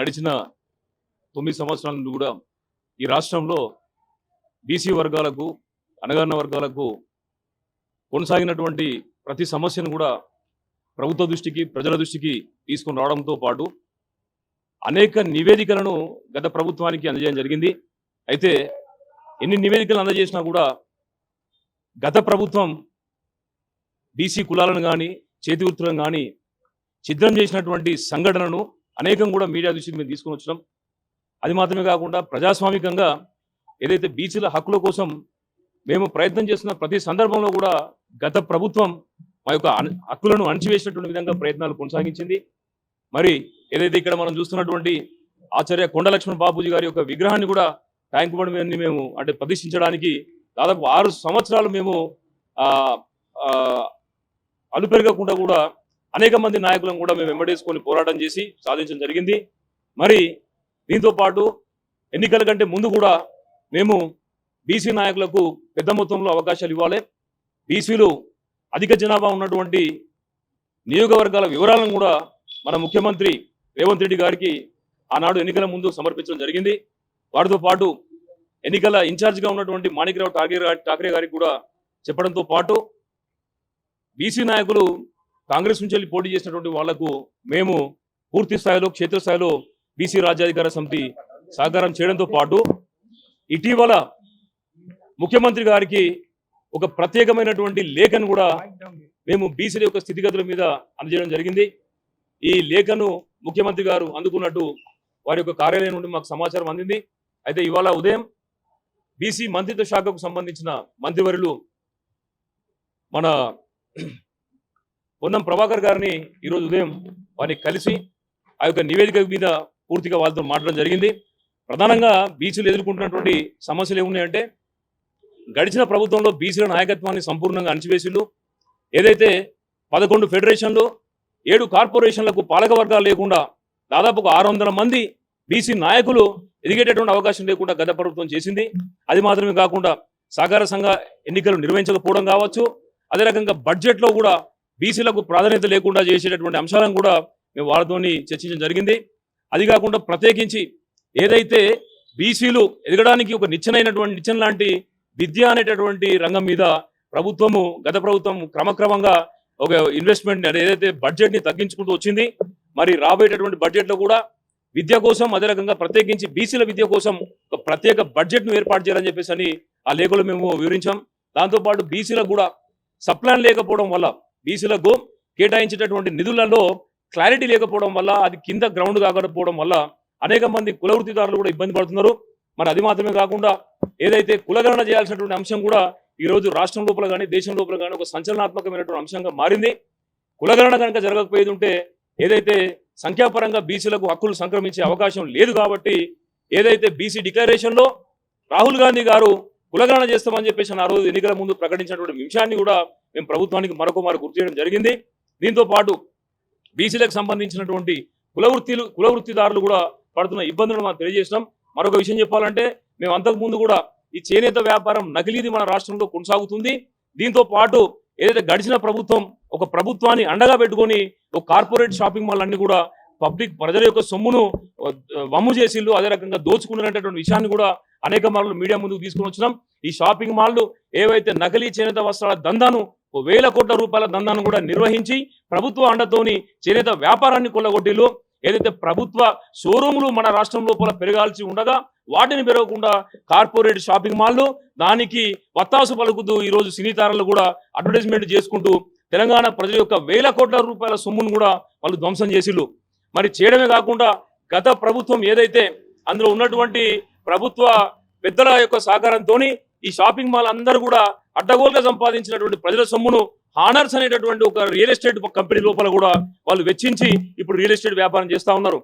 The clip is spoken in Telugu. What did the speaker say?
గడిచిన తొమ్మిది సంవత్సరాల నుండి కూడా ఈ రాష్ట్రంలో బీసీ వర్గాలకు అనగాన వర్గాలకు కొనసాగినటువంటి ప్రతి సమస్యను కూడా ప్రభుత్వ దృష్టికి ప్రజల దృష్టికి తీసుకుని రావడంతో పాటు అనేక నివేదికలను గత ప్రభుత్వానికి అందజేయడం జరిగింది. అయితే ఎన్ని నివేదికలు అందజేసినా కూడా గత ప్రభుత్వం బీసీ కులాలను కానీ చేతి వృత్తులను కానీ ఛిద్రం చేసినటువంటి సంఘటనను అనేకం కూడా మీడియా దృష్టికి మేము తీసుకొని వచ్చినాం. అది మాత్రమే కాకుండా ప్రజాస్వామికంగా ఏదైతే బీసీల హక్కుల కోసం మేము ప్రయత్నం చేస్తున్న ప్రతి సందర్భంలో కూడా గత ప్రభుత్వం మా యొక్క హక్కులను అణచివేసినటువంటి విధంగా ప్రయత్నాలు కొనసాగించింది. మరి ఏదైతే ఇక్కడ మనం చూస్తున్నటువంటి ఆచార్య కొండలక్ష్మణ్ బాబూజీ గారి యొక్క విగ్రహాన్ని కూడా ట్యాంక్ బండ్ మీద మేము అంటే ప్రతిష్ఠించడానికి దాదాపు ఆరు సంవత్సరాలు మేము ఆ, అలుపెరగకుండా కూడా అనేక మంది నాయకులను కూడా మేము వెంబడేసుకొని పోరాటం చేసి సాధించడం జరిగింది. మరి దీంతో పాటు ఎన్నికల కంటే ముందు కూడా మేము బీసీ నాయకులకు పెద్ద మొత్తంలో అవకాశాలు ఇవ్వాలి. బీసీలు అధిక జనాభా ఉన్నటువంటి నియోగవర్గాల వివరాలను కూడా మన ముఖ్యమంత్రి రేవంత్ రెడ్డి గారికి ఆనాడు ఎన్నికల ముందు సమర్పించడం జరిగింది. వాటితో పాటు ఎన్నికల ఇన్ఛార్జిగా ఉన్నటువంటి మాణిక్రావు ఠాకరే ఠాకరే గారికి కూడా చెప్పడంతో పాటు బీసీ నాయకులు కాంగ్రెస్ నుంచి వెళ్ళి పోటీ చేసినటువంటి వాళ్ళకు మేము పూర్తి స్థాయిలో క్షేత్రస్థాయిలో బీసీ రాజ్యాధికార సమితి సహకారం చేయడంతో పాటు ఇటీవల ముఖ్యమంత్రి గారికి ఒక ప్రత్యేకమైనటువంటి లేఖను కూడా మేము బీసీల యొక్క స్థితిగతుల మీద అందజేయడం జరిగింది. ఈ లేఖను ముఖ్యమంత్రి గారు అందుకున్నట్టు వారి యొక్క కార్యాలయం నుండి మాకు సమాచారం అందింది. అయితే ఇవాళ ఉదయం బీసీ మంత్రిత్వ శాఖకు సంబంధించిన మంత్రివర్యులు మన పొన్నం ప్రభాకర్ గారిని ఈరోజు ఉదయం వారిని కలిసి ఆ యొక్క నివేదిక మీద పూర్తిగా వాళ్ళతో మాట్లాడడం జరిగింది. ప్రధానంగా బీసీలు ఎదుర్కొంటున్నటువంటి సమస్యలు ఏమున్నాయంటే గడిచిన ప్రభుత్వంలో బీసీల నాయకత్వాన్ని సంపూర్ణంగా అణచివేసిండు ఏదైతే పదకొండు ఫెడరేషన్లు ఏడు కార్పొరేషన్లకు పాలక వర్గాలు లేకుండా దాదాపు ఆరు వందల మంది బీసీ నాయకులు ఎదిగేటటువంటి అవకాశం లేకుండా గత ప్రభుత్వం చేసింది. అది మాత్రమే కాకుండా సహకార సంఘ ఎన్నికలు నిర్వహించకపోవడం కావచ్చు. అదే రకంగా బడ్జెట్లో కూడా బీసీలకు ప్రాధాన్యత లేకుండా చేసేటటువంటి అంశాలను కూడా మేము వాళ్ళతోని చర్చించడం జరిగింది. అది కాకుండా ప్రత్యేకించి ఏదైతే బీసీలు ఎదగడానికి ఒక నిచ్చెనైనటువంటి నిచ్చెన లాంటి విద్య అనేటటువంటి రంగం మీద ప్రభుత్వము గత ప్రభుత్వం క్రమక్రమంగా ఒక ఇన్వెస్ట్మెంట్ ఏదైతే బడ్జెట్ని తగ్గించుకుంటూ వచ్చింది మరి రాబోయేటటువంటి బడ్జెట్లో కూడా విద్య కోసం అదే రకంగా ప్రత్యేకించి బీసీల విద్య కోసం ఒక ప్రత్యేక బడ్జెట్ను ఏర్పాటు చేయాలని చెప్పేసి అని ఆ లేఖలో మేము వివరించాం. దాంతోపాటు బీసీలకు కూడా సప్లాన్ లేకపోవడం వల్ల బీసీలకు కేటాయించేటటువంటి నిధులలో క్లారిటీ లేకపోవడం వల్ల అది కింద గ్రౌండ్ కాకపోవడం వల్ల అనేక మంది కుల వృత్తిదారులు కూడా ఇబ్బంది పడుతున్నారు. మరి అది మాత్రమే కాకుండా ఏదైతే కులగణన చేయాల్సినటువంటి అంశం కూడా ఈ రోజు రాష్ట్రం లోపల కానీ దేశం లోపల కానీ ఒక సంచలనాత్మకమైనటువంటి అంశంగా మారింది. కులగణన కనుక జరగకపోయేది ఉంటే ఏదైతే సంఖ్యాపరంగా బీసీలకు హక్కులు సంక్రమించే అవకాశం లేదు కాబట్టి ఏదైతే బీసీ డిక్లరేషన్లో రాహుల్ గాంధీ గారు కులగణన చేస్తామని చెప్పేసి ఆ రోజు ఎన్నికల ముందు ప్రకటించినటువంటి విషయాన్ని కూడా మేము ప్రభుత్వానికి మరొక మారు గుర్తు చేయడం జరిగింది. దీంతో పాటు బీసీలకు సంబంధించినటువంటి కులవృత్తిలు కులవృత్తిదారులు కూడా పడుతున్న ఇబ్బందులను మనం తెలియజేసినాం మరొక విషయం చెప్పాలంటే మేము అంతకు ముందు కూడా ఈ చేనేత వ్యాపారం నకిలీది మన రాష్ట్రంలో కొనసాగుతుంది. దీంతో పాటు ఏదైతే గడిచిన ప్రభుత్వం ఒక ప్రభుత్వాన్ని అండగా పెట్టుకొని ఒక కార్పొరేట్ షాపింగ్ మాల్ అన్ని కూడా పబ్లిక్ ప్రజల యొక్క సొమ్మును వమ్ము చేసిళ్ళు అదే రకంగా దోచుకున్నటువంటి విషయాన్ని కూడా అనేక మార్లు మీడియా ముందుకు తీసుకొని వచ్చినాం. ఈ షాపింగ్ మాల్లు ఏవైతే నకిలీ చేనేత వస్త్రాల దందాను వేల కోట్ల రూపాయల దందాను కూడా నిర్వహించి ప్రభుత్వ అండతోని చేనేత వ్యాపారాన్ని కొల్లగొట్టిలు ఏదైతే ప్రభుత్వ షోరూములు మన రాష్ట్రం లోపల పెరగాల్సి ఉండగా వాటిని పెరగకుండా కార్పొరేట్ షాపింగ్ మాల్లు దానికి వత్తాసు పలుకుతూ ఈరోజు సినీతారాలు సినీ కూడా అడ్వర్టైజ్మెంట్ చేసుకుంటూ తెలంగాణ ప్రజల యొక్క వేల కోట్ల రూపాయల సొమ్మును కూడా వాళ్ళు ధ్వంసం చేసిళ్ళు మరి చేయడమే కాకుండా గత ప్రభుత్వం ఏదైతే అందులో ఉన్నటువంటి ప్రభుత్వ పెద్దల యొక్క సహకారంతో ఈ షాపింగ్ మాల్ అందరూ కూడా అడ్డగోలుగా సంపాదించినటువంటి ప్రజల సొమ్మును హానర్స్ అనేటటువంటి ఒక రియల్ ఎస్టేట్ కంపెనీ లోపల కూడా వాళ్ళు వెచ్చించి ఇప్పుడు రియల్ ఎస్టేట్ వ్యాపారం చేస్తా ఉన్నారు.